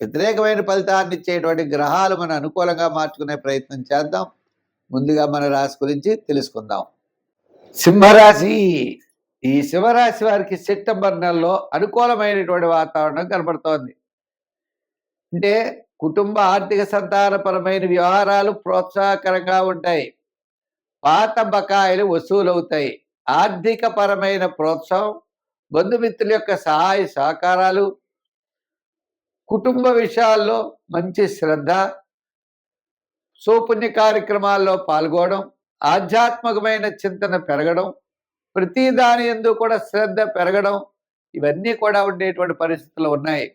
వ్యతిరేకమైన ఫలితాన్ని ఇచ్చేటువంటి గ్రహాలు మనం అనుకూలంగా మార్చుకునే ప్రయత్నం చేద్దాం. ముందుగా మన రాశి గురించి తెలుసుకుందాం. సింహరాశి. ఈ సింహరాశి వారికి సెప్టెంబర్ నెలలో అనుకూలమైనటువంటి వాతావరణం కనబడుతోంది. అంటే కుటుంబ ఆర్థిక సంతానపరమైన వ్యవహారాలు ప్రోత్సాహకరంగా ఉంటాయి. పాత బకాయిలు వసూలవుతాయి. ఆర్థిక పరమైన ప్రోత్సాహం బంధుమిత్రుల యొక్క సహాయ సహకారాలు కుటుంబ విషయాల్లో మంచి శ్రద్ధ సోపుణ్య కార్యక్రమాల్లో పాల్గొనడం ఆధ్యాత్మికమైన చింతన పెరగడం ప్రతి దాని ఎందు కూడా శ్రద్ధ పెరగడం ఇవన్నీ కూడా ఉండేటువంటి పరిస్థితులు ఉన్నాయి.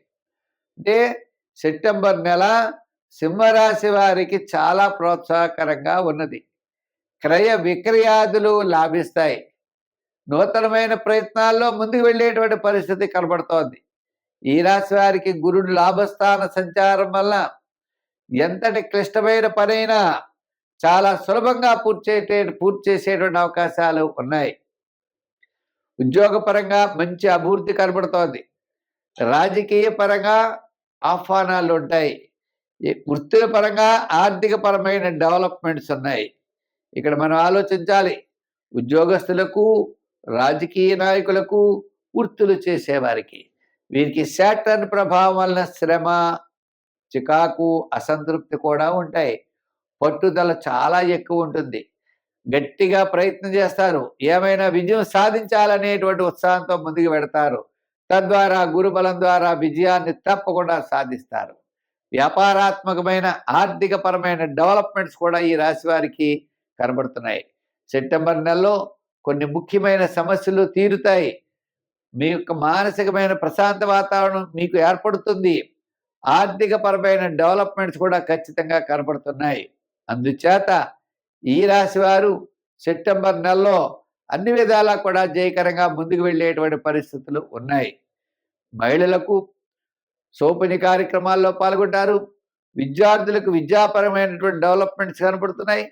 అంటే సెప్టెంబర్ నెల సింహరాశి వారికి చాలా ప్రోత్సాహకరంగా ఉన్నది. క్రయ విక్రయాదులు లాభిస్తాయి. నూతనమైన ప్రయత్నాల్లో ముందుకు వెళ్ళేటువంటి పరిస్థితి కనబడుతోంది. ఈ రాశి వారికి గురుడు లాభస్థాన సంచారం వల్ల ఎంతటి క్లిష్టమైన పనైనా చాలా సులభంగా పూర్తి పూర్తి చేసేటువంటి అవకాశాలు ఉన్నాయి. ఉద్యోగపరంగా మంచి అభివృద్ధి కనబడుతోంది. రాజకీయ పరంగా ఆహ్వానాలు ఉంటాయి. వృత్తుల పరంగా ఆర్థిక పరమైన డెవలప్మెంట్స్ ఉన్నాయి. ఇక్కడ మనం ఆలోచించాలి. ఉద్యోగస్తులకు రాజకీయ నాయకులకు వృత్తులు చేసేవారికి. వీరికి శాటర్న్ ప్రభావం వలన శ్రమ చికాకు అసంతృప్తి కూడా ఉంటాయి. పట్టుదల చాలా ఎక్కువ ఉంటుంది. గట్టిగా ప్రయత్నం చేస్తారు. ఏమైనా విజయం సాధించాలనేటువంటి ఉత్సాహంతో ముందుకు పెడతారు తద్వారా గురుబలం ద్వారా విజయాన్ని తప్పకుండా సాధిస్తారు. వ్యాపారాత్మకమైన ఆర్థిక పరమైన డెవలప్మెంట్స్ కూడా ఈ రాశి వారికి కనబడుతున్నాయి. సెప్టెంబర్ నెలలో కొన్ని ముఖ్యమైన సమస్యలు తీరుతాయి. మీ యొక్క మానసికమైన ప్రశాంత వాతావరణం మీకు ఏర్పడుతుంది. ఆర్థిక పరమైన డెవలప్మెంట్స్ కూడా ఖచ్చితంగా కనపడుతున్నాయి. అందుచేత ఈ రాశి వారు సెప్టెంబర్ నెలలో అన్ని విధాలా కూడా జయకరంగా ముందుకు వెళ్ళేటువంటి పరిస్థితులు ఉన్నాయి. మహిళలకు సోపని కార్యక్రమాల్లో పాల్గొంటారు. విద్యార్థులకు విద్యాపరమైనటువంటి డెవలప్మెంట్స్ కనపడుతున్నాయి.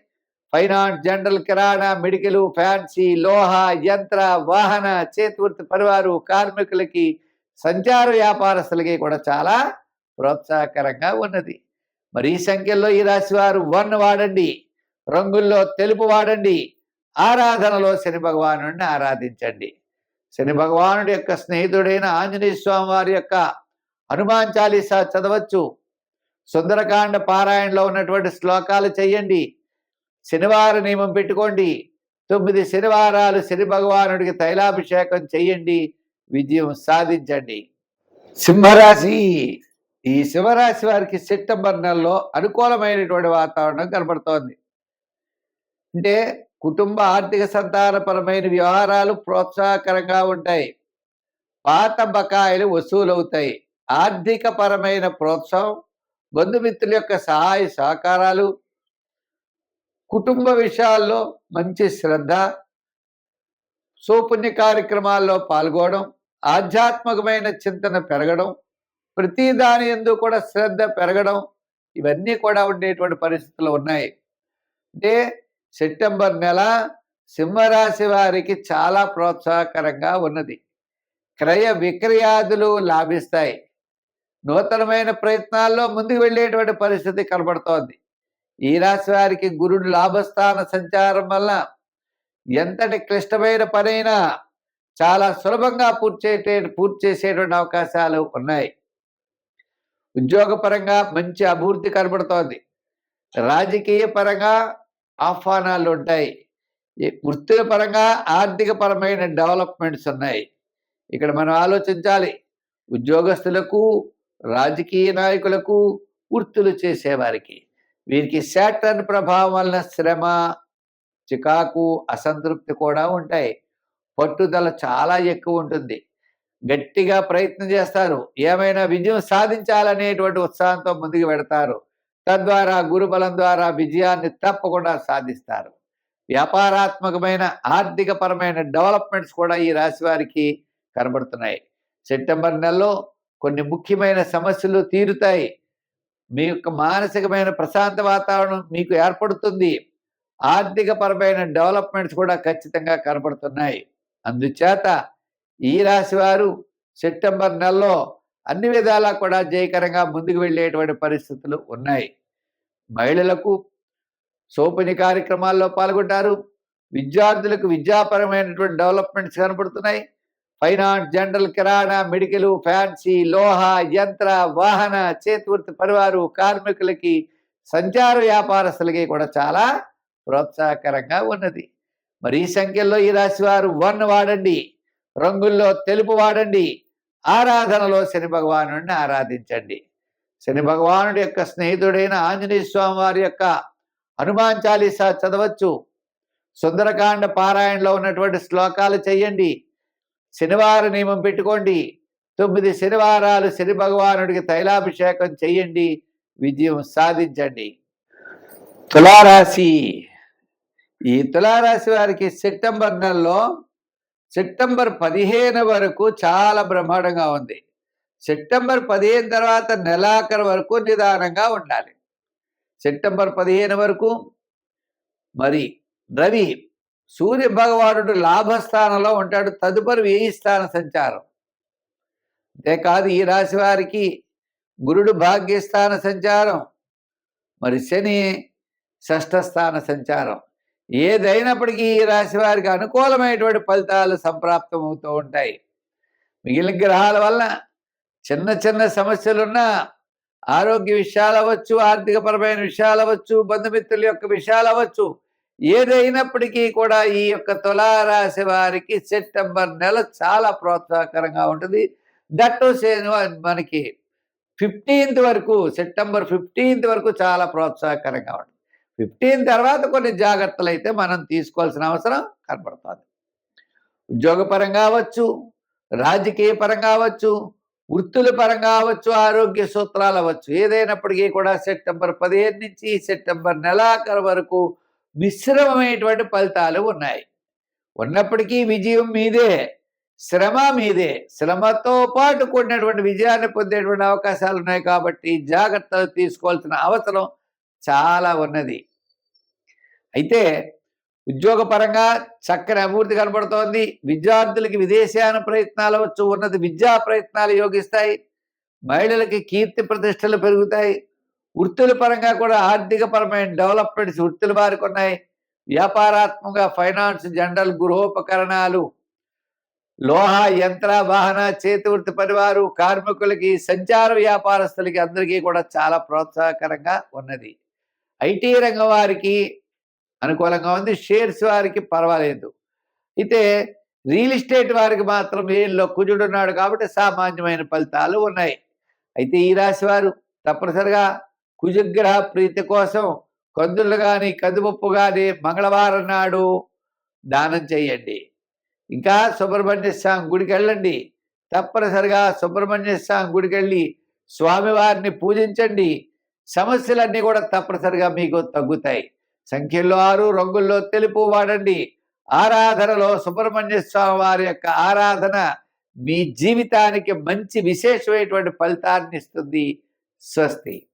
ఫైనాన్స్ జనరల్ కిరాణా మెడికల్ ఫ్యాన్సీ లోహ యంత్ర వాహన చేతివృత్తి పరివారు కార్మికులకి సంచార వ్యాపారస్తులకి కూడా చాలా ప్రోత్సాహకరంగా ఉన్నది. మరి ఈ సంఖ్యలో ఈ రాశి వారు వన్ వాడండి రంగుల్లో తెలుపు వాడండి ఆరాధనలో శని భగవాను ఆరాధించండి. శని భగవానుడి యొక్క స్నేహితుడైన ఆంజనేయ స్వామి వారి యొక్క హనుమాన్ చాలీసా చదవచ్చు. సుందరకాండ పారాయణలో ఉన్నటువంటి శ్లోకాలు చేయండి. శనివార నియమం పెట్టుకోండి. తొమ్మిది శనివారాలు శని భగవానుడికి తైలాభిషేకం చేయండి. విజయం సాధించండి. సింహరాశి. ఈ సింహరాశి వారికి సెప్టెంబర్ నెలలో అనుకూలమైనటువంటి వాతావరణం కనబడుతోంది. అంటే కుటుంబ ఆర్థిక సంతానపరమైన వ్యవహారాలు ప్రోత్సాహకరంగా ఉంటాయి. పాత బకాయిలు వసూలవుతాయి. ఆర్థిక పరమైన ప్రోత్సాహం బంధుమిత్రుల యొక్క సహాయ సహకారాలు కుటుంబ విషయాల్లో మంచి శ్రద్ధ సోపుణ్య కార్యక్రమాల్లో పాల్గొనడం ఆధ్యాత్మికమైన చింతన పెరగడం ప్రతి దాని ఎందు కూడా శ్రద్ధ పెరగడం ఇవన్నీ కూడా ఉండేటువంటి పరిస్థితులు ఉన్నాయి. అంటే సెప్టెంబర్ నెల సింహరాశి వారికి చాలా ప్రోత్సాహకరంగా ఉన్నది. క్రయ విక్రయాదులు లాభిస్తాయి. నూతనమైన ప్రయత్నాల్లో ముందుకు వెళ్ళేటువంటి పరిస్థితి కనబడుతోంది. ఈ రాశి వారికి గురుడు లాభస్థాన సంచారం వల్ల ఎంతటి క్లిష్టమైన పనైనా చాలా సులభంగా పూర్తి చేసే పూర్తి చేసేటువంటి అవకాశాలు ఉన్నాయి. ఉద్యోగపరంగా మంచి అభివృద్ధి కనబడుతోంది. రాజకీయ పరంగా ఆహ్వానాలు ఉంటాయి. వృత్తుల పరంగా ఆర్థిక పరమైన డెవలప్మెంట్స్ ఉన్నాయి. ఇక్కడ మనం ఆలోచించాలి. ఉద్యోగస్తులకు రాజకీయ నాయకులకు వృత్తులు చేసేవారికి. వీరికి శాటర్న్ ప్రభావం వలన శ్రమ చికాకు అసంతృప్తి కూడా ఉంటాయి. పట్టుదల చాలా ఎక్కువ ఉంటుంది. గట్టిగా ప్రయత్నం చేస్తారు. ఏమైనా విజయం సాధించాలనేటువంటి ఉత్సాహంతో ముందుకు పెడతారు తద్వారా గురుబలం ద్వారా విజయాన్ని తప్పకుండా సాధిస్తారు. వ్యాపారాత్మకమైన ఆర్థిక పరమైన డెవలప్మెంట్స్ కూడా ఈ రాశి వారికి కనబడుతున్నాయి. సెప్టెంబర్ నెలలో కొన్ని ముఖ్యమైన సమస్యలు తీరుతాయి. మీ యొక్క మానసికమైన ప్రశాంత వాతావరణం మీకు ఏర్పడుతుంది. ఆర్థిక పరమైన డెవలప్మెంట్స్ కూడా ఖచ్చితంగా కనబడుతున్నాయి అందుచేత ఈ రాశి వారు సెప్టెంబర్ నెలలో అన్ని విధాలా కూడా జయకరంగా ముందుకు వెళ్ళేటువంటి పరిస్థితులు ఉన్నాయి. మహిళలకు సోపిని కార్యక్రమాల్లో పాల్గొంటారు. విద్యార్థులకు విద్యాపరమైనటువంటి డెవలప్మెంట్స్ కనబడుతున్నాయి ఫైనాన్స్ జనరల్ కిరాణా మెడికల్ ఫ్యాన్సీ లోహ యంత్ర వాహన చేతివృత్తి పరివారు కార్మికులకి సంచార వ్యాపారస్తులకి కూడా చాలా ప్రోత్సాహకరంగా ఉన్నది. మరి ఈ సంఖ్యలో ఈ రాశి వారు వన్ వాడండి రంగుల్లో తెలుపు వాడండి ఆరాధనలో శని భగవానుడిని ఆరాధించండి. శని భగవానుడి యొక్క స్నేహితుడైన ఆంజనేయ స్వామి వారి యొక్క హనుమాన్ చాలీసా చదవచ్చు. సుందరకాండ పారాయణలో ఉన్నటువంటి శ్లోకాలు చేయండి. శనివార నియమం పెట్టుకోండి. తొమ్మిది శనివారాలు శని భగవానుడికి తైలాభిషేకం చేయండి. విజయం సాధించండి. తులారాశి. ఈ తులారాశి వారికి సెప్టెంబర్ నెలలో సెప్టెంబర్ పదిహేను వరకు చాలా బ్రహ్మాండంగా ఉంది. సెప్టెంబర్ పదిహేను తర్వాత నెలాఖరు వరకు నిదానంగా ఉండాలి. సెప్టెంబర్ పదిహేను వరకు మరి రవి సూర్య భగవానుడు లాభస్థానంలో ఉంటాడు తదుపరి వ్యయస్థాన స్థాన సంచారం. అంతేకాదు ఈ రాశి వారికి గురుడు భాగ్యస్థాన సంచారం మరి శని షష్ఠ స్థాన సంచారం. ఏదైనప్పటికీ ఈ రాశి వారికి అనుకూలమైనటువంటి ఫలితాలు సంప్రాప్తం అవుతూ ఉంటాయి. మిగిలిన గ్రహాల వల్ల చిన్న చిన్న సమస్యలున్నా ఆరోగ్య విషయాలు అవ్వచ్చు ఆర్థికపరమైన విషయాలు అవ్వచ్చు బంధుమిత్రుల యొక్క విషయాలు అవ్వచ్చు ఏదైనప్పటికీ కూడా ఈ యొక్క తులారాశి వారికి సెప్టెంబర్ నెల చాలా ప్రోత్సాహకరంగా ఉంటుంది. దట్టు మనకి ఫిఫ్టీన్త్ వరకు సెప్టెంబర్ ఫిఫ్టీన్త్ వరకు చాలా ప్రోత్సాహకరంగా ఉంటుంది. ఫిఫ్టీన్ తర్వాత కొన్ని జాగ్రత్తలు అయితే మనం తీసుకోవాల్సిన అవసరం కనబడుతుంది ఉద్యోగపరంగా అవ్వచ్చు రాజకీయ పరంగా అవ్వచ్చు వృత్తుల పరంగా అవ్వచ్చు ఆరోగ్య సూత్రాలు అవ్వచ్చు. ఏదైనప్పటికీ కూడా సెప్టెంబర్ పదిహేను నుంచి సెప్టెంబర్ నెలాఖరు వరకు మిశ్రమమైనటువంటి ఫలితాలు ఉన్నాయి. ఉన్నప్పటికీ విజయం మీదే శ్రమ మీదే. శ్రమతో పాటు కూడినటువంటి విజయాన్ని పొందేటువంటి అవకాశాలు ఉన్నాయి కాబట్టి జాగ్రత్తలు తీసుకోవాల్సిన అవసరం చాలా ఉన్నది. అయితే ఉద్యోగపరంగా చక్కని అభివృద్ధి కనబడుతోంది. విద్యార్థులకి విదేశాన ప్రయత్నాలు వచ్చు ఉన్నది విద్యా ప్రయత్నాలు యోగిస్తాయి. మహిళలకి కీర్తి ప్రతిష్టలు పెరుగుతాయి. వృత్తుల పరంగా కూడా ఆర్థిక పరమైన డెవలప్మెంట్స్ వృత్తుల వారికి ఉన్నాయి. వ్యాపారాత్మక ఫైనాన్స్ జనరల్ గృహోపకరణాలు లోహ యంత్ర వాహన చేతి వృత్తి పరివారు కార్మికులకి సంచార వ్యాపారస్తులకి అందరికీ కూడా చాలా ప్రోత్సాహకరంగా ఉన్నది. ఐటీ రంగం వారికి అనుకూలంగా ఉంది. షేర్స్ వారికి పర్వాలేదు. అయితే రియల్ ఎస్టేట్ వారికి మాత్రం ఏళ్ళలో కుజుడున్నాడు కాబట్టి సామాన్యమైన ఫలితాలు ఉన్నాయి. అయితే ఈ రాశి వారు తప్పనిసరిగా కుజగ్రహ ప్రీతి కోసం కందులు కానీ కందుపప్పు కానీ మంగళవారం నాడు దానం చేయండి. ఇంకా సుబ్రహ్మణ్య స్వామి గుడికి వెళ్ళండి. తప్పనిసరిగా సుబ్రహ్మణ్య స్వామి గుడికి వెళ్ళి స్వామివారిని పూజించండి. సమస్యలన్నీ కూడా తప్పనిసరిగా మీకు తగ్గుతాయి. సంఖ్యల్లో ఆరు రంగుల్లో తెలుపు వాడండి. ఆరాధనలో సుబ్రహ్మణ్య స్వామి వారి యొక్క ఆరాధన మీ జీవితానికి మంచి విశేషమైనటువంటి ఫలితాన్ని ఇస్తుంది. స్వస్తి.